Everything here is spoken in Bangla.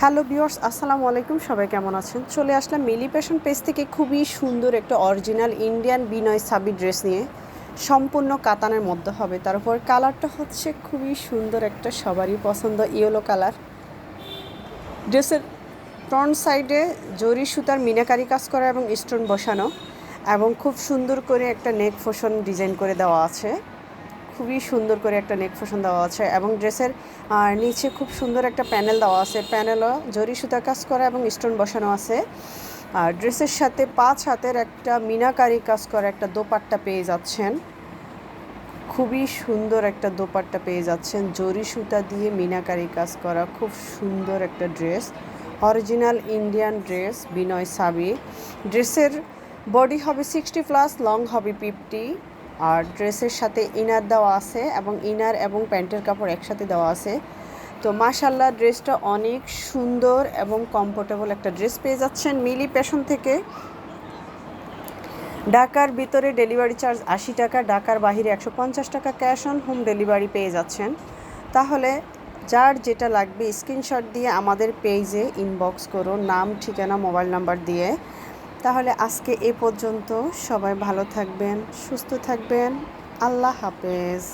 হ্যালো ভিউয়ার্স, আসসালামু আলাইকুম, সবাই কেমন আছেন? চলে আসলাম মিলি প্যাশন পেজ থেকে খুবই সুন্দর একটা অরিজিনাল ইন্ডিয়ান বিনয় সাবি ড্রেস নিয়ে। সম্পূর্ণ কাতানের মধ্যে হবে। তার উপর কালারটা হচ্ছে খুবই সুন্দর একটা, সবারই পছন্দ ইয়েলো কালার। ড্রেসের ফ্রন্ট সাইডে জরি সুতার মিনাকারি কাজ করা এবং স্টোন বসানো এবং খুব সুন্দর করে একটা নেক ফোশন ডিজাইন করে দেওয়া আছে। খুবই সুন্দর করে একটা নেক ফোশন দেওয়া আছে এবং ড্রেসের নিচে খুব সুন্দর একটা প্যানেল দেওয়া আছে। প্যানেলও জরি সুতা কাজ করা এবং স্টোন বসানো আছে। আর ড্রেসের সাথে পাঁচ হাতের একটা মিনাকারি কাজ করা একটা দোপাট্টা পেয়ে যাচ্ছেন। খুবই সুন্দর একটা দোপাট্টা পেয়ে যাচ্ছেন। জরি সুতা দিয়ে মিনাকারি কাজ করা খুব সুন্দর একটা ড্রেস। অরিজিনাল ইন্ডিয়ান ড্রেস, বিনয় সাবি। ড্রেসের বডি হবে সিক্সটি প্লাস, লং হবে ফিফটি। আর ড্রেসের সাথে ইনার দেওয়া আছে এবং ইনার এবং প্যান্টের কাপড় একসাথে দেওয়া আছে। তো মাশাল্লাহ ড্রেসটা অনেক সুন্দর এবং কমফোর্টেবল একটা ড্রেস পেয়ে যাচ্ছেন মিলি প্যাশন থেকে। ঢাকার ভিতরে ডেলিভারি চার্জ আশি টাকা, ঢাকার বাহিরে একশো পঞ্চাশ টাকা ক্যাশ অন হোম ডেলিভারি পেয়ে যাচ্ছেন। তাহলে যার যেটা লাগবে স্ক্রিনশট দিয়ে আমাদের পেজে ইনবক্স করুন, নাম, ঠিকানা, মোবাইল নাম্বার দিয়ে। তাহলে আজকে এ পর্যন্ত সবাই ভালো থাকবেন সুস্থ থাকবেন। আল্লাহ হাফেজ।